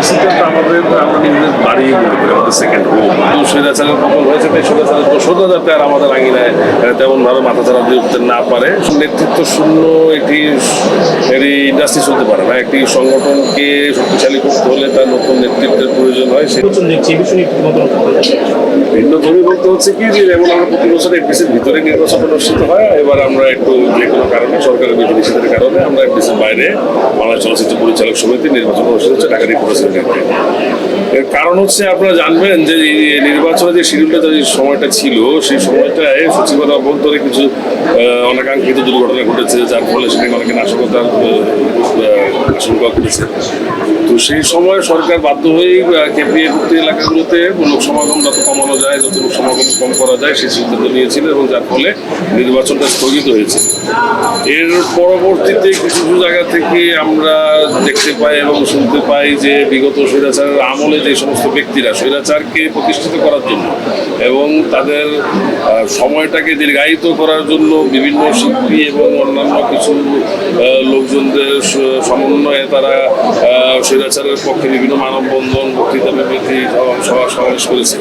এফডিসিটা আমাদের আমরা নিজেদের বাড়ি মনে করি আমাদের সেকেন্ড হোম তো স্বৈরাচারের পতন হয়েছে তাই স্বৈরাচারের দোষতা যাতে আর আমাদের আঙিনায় তেমন ভাবে মাথা চারা দিয়ে উঠতে না পারে। নেতৃত্ব শূন্য একটি একটি ইন্ডাস্ট্রি চলতে পারে না। একটি সংগঠনকে শক্তিশালী করতে হলে তার নতুন নেতৃত্বের প্রয়োজন হয় সে। ভিন্ন ধর্মী বলতে হচ্ছে কি যে যেমন আমরা প্রতি বছর এফডিসির ভিতরে নির্বাচন অনুষ্ঠিত হয় এবার আমরা একটু যে কোনো কারণে সরকারের বিধি নিষেধের কারণে আমরা এফডিসির বাইরে বাংলা চলচ্চিত্র পরিচালক সমিতি নির্বাচন অনুষ্ঠিত হচ্ছে ঢাকা এর কারণ হচ্ছে আপনারা জানবেন যে নির্বাচনে নির্বাচনের যে শিডিউলটা, যে সময়টা ছিল, সেই সময়টায় সচিবালয় অভ্যন্তরে কিছু অনাকাঙ্ক্ষিত দুর্ঘটনা ঘটেছে, যার ফলে সেখানে অনেকে নাশকতার আশঙ্কা করেছে। তো সেই সময় সরকার বাধ্য হয়েই ভুক্তি এলাকাগুলোতে লোক সমাগম যত কমানো যায়, যত লোক সমাগম কম করা যায়, সেই সিদ্ধান্ত নিয়েছিল এবং যার ফলে নির্বাচনটা স্থগিত হয়েছে। এর পরবর্তীতে কিছু কিছু জায়গা থেকে আমরা দেখতে পাই এবং শুনতে পাই যে বিগত স্বৈরাচারের আমলে যে সমস্ত ব্যক্তিরা স্বৈরাচারকে প্রতিষ্ঠিত করার জন্য এবং তাদের সময়টাকে দীর্ঘায়িত করার জন্য বিভিন্ন শিল্পী এবং অন্যান্য কিছু লোকজনদের সমন্বয়ে তারা স্বৈরাচারের পক্ষে বিভিন্ন মানববন্ধন, বক্তৃতা বিবৃতি, সভা- সমাবেশ করেছে।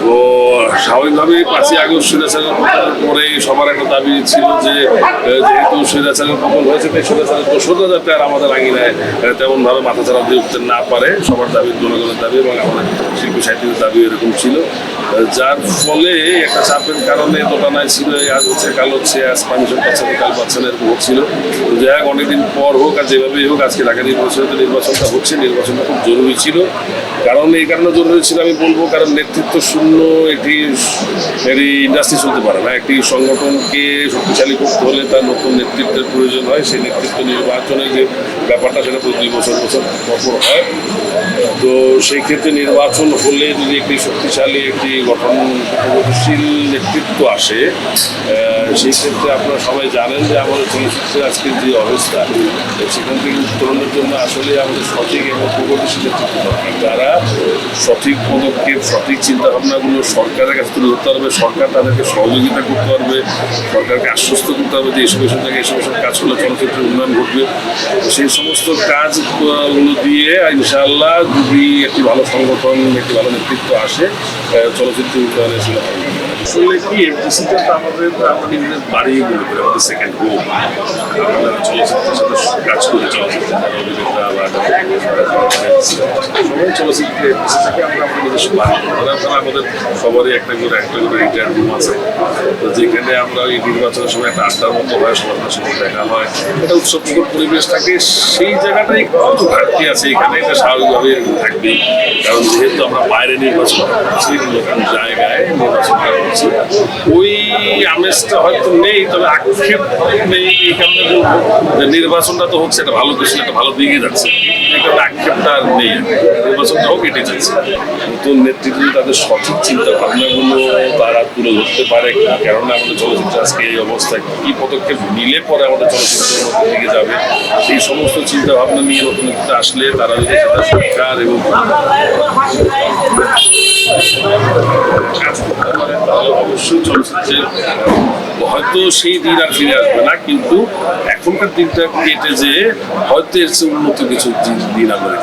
তো স্বাভাবিকভাবেই পাঁচই আগস্ট স্বৈরাচারের পতনের পরে সবার একটা দাবি ছিল যে যেহেতু স্বৈরাচারের পতন হয়েছে, তাই স্বৈরাচারের দোষতা যাতে আর আমাদের আঙিনায় তেমনভাবে মাথা চারা দিয়ে উঠতে না পারে। সবার দাবি জনগণের দাবি এবং আমাদের শিল্পী সাহিত্যের দাবি এরকম ছিল। যার ফলে একটা চাপের কারণে দোটানায় ছিল আজ হচ্ছে, কাল হচ্ছে, আজ পারমিশন পাচ্ছেন কাল পাচ্ছেন এরকম হচ্ছিল। যাই হোক, অনেকদিন পর হোক আর যেভাবেই হোক, আজকে ঢাকা নির্বাচনটা হচ্ছে, নির্বাচনটা খুব জরুরি ছিল। কারণ এই কারণে জরুরি ছিল, আমি বলব, কারণ নেতৃত্ব শূন্য একটি একটি ইন্ডাস্ট্রি চলতে পারে না। একটি সংগঠনকে শক্তিশালী করতে হলে তার নতুন নেতৃত্বের প্রয়োজন হয়। সেই নেতৃত্ব নির্বাচনের যে ব্যাপারটা, সেটা প্রতি দুই বছর বছর পর পর হয়। তো সেই ক্ষেত্রে নির্বাচন হলে যদি একটি শক্তিশালী, একটি গঠন গতিশীল নেতৃত্ব আসে সেই ক্ষেত্রে আপনারা সবাই জানেন যে আমাদের চলচ্চিত্রের আজকের যে অবস্থা, সেখান থেকে উত্তরণের জন্য আসলে আমাদের সঠিক এবং প্রগতিশীল দরকার যারা, সঠিক পদক্ষেপ, সঠিক চিন্তাভাবনাগুলো সরকারের কাছে তুলে ধরতে পারবে, সরকার তাদেরকে সহযোগিতা করতে পারবে, সরকারকে আশ্বস্ত করতে হবে যে এইসব এসব জায়গায় এসব এসব কাজ করলে চলচ্চিত্রের উন্নয়ন ঘটবে। সেই সমস্ত কাজগুলো দিয়ে ইনশাআল্লাহ যদি একটি ভালো সংগঠন, একটি ভালো নেতৃত্ব আসে চলচ্চিত্র উন্নয়নের ছিল আসলে কি এফডিসিটা তো আমাদের আমরা নিজেদের বাড়ি মনে করি আমাদের সেকেন্ড হোম আমরা চলচ্চিত্রের সাথে কাজ করি চলচ্চিত্র অভিনেতা বা সবাই চলচ্চিত্রে আমরা আমাদের নিজস্ব আমাদের সবারই একটা করে একটা করে রিটায়ার রুম আছে। তো যেখানে আমরা এই নির্বাচনের সময় একটা আড্ডার মতো হয়, সবার সাথে দেখা হয়। একটা উৎসবমুখর পরিবেশ থাকে, সেই জায়গাটাই একটু ঘাটতি আছে। এখানে এটা স্বাভাবিকভাবে থাকবেই। কারণ যেহেতু আমরা বাইরে নির্বাচন করছি নতুন জায়গায় নির্বাচন করছি ওই আমেজটা হয়তো নেই, তবে আক্ষেপ নেই এই কারণে নির্বাচনটা তো হচ্ছে একটা ভালো কিছু একটা ভালো দিকে যাচ্ছে। এই কারণে আক্ষেপটা আর নেই। নির্বাচনটা হোক, এটাই যাচ্ছে। নতুন নেতৃত্ব, তাদের সঠিক চিন্তা ভাবনাগুলো তারা তুলে ধরতে পারে কারণে আমাদের চলচ্চিত্র আজকে এই অবস্থায় কি পদক্ষেপ নিলে পরে আমাদের চলচ্চিত্রের মধ্যে দিকে যাবে? সেই সমস্ত চিন্তা ভাবনা নিয়ে নতুন আসলে তারা যদি সেটা সরকার এবং হয়তো সেই দিন আর ফিরে আসবে না, কিন্তু এখনকার দিনটা কেটে যে হয়তো এর চেয়ে উন্নত কিছু দিন আমরা।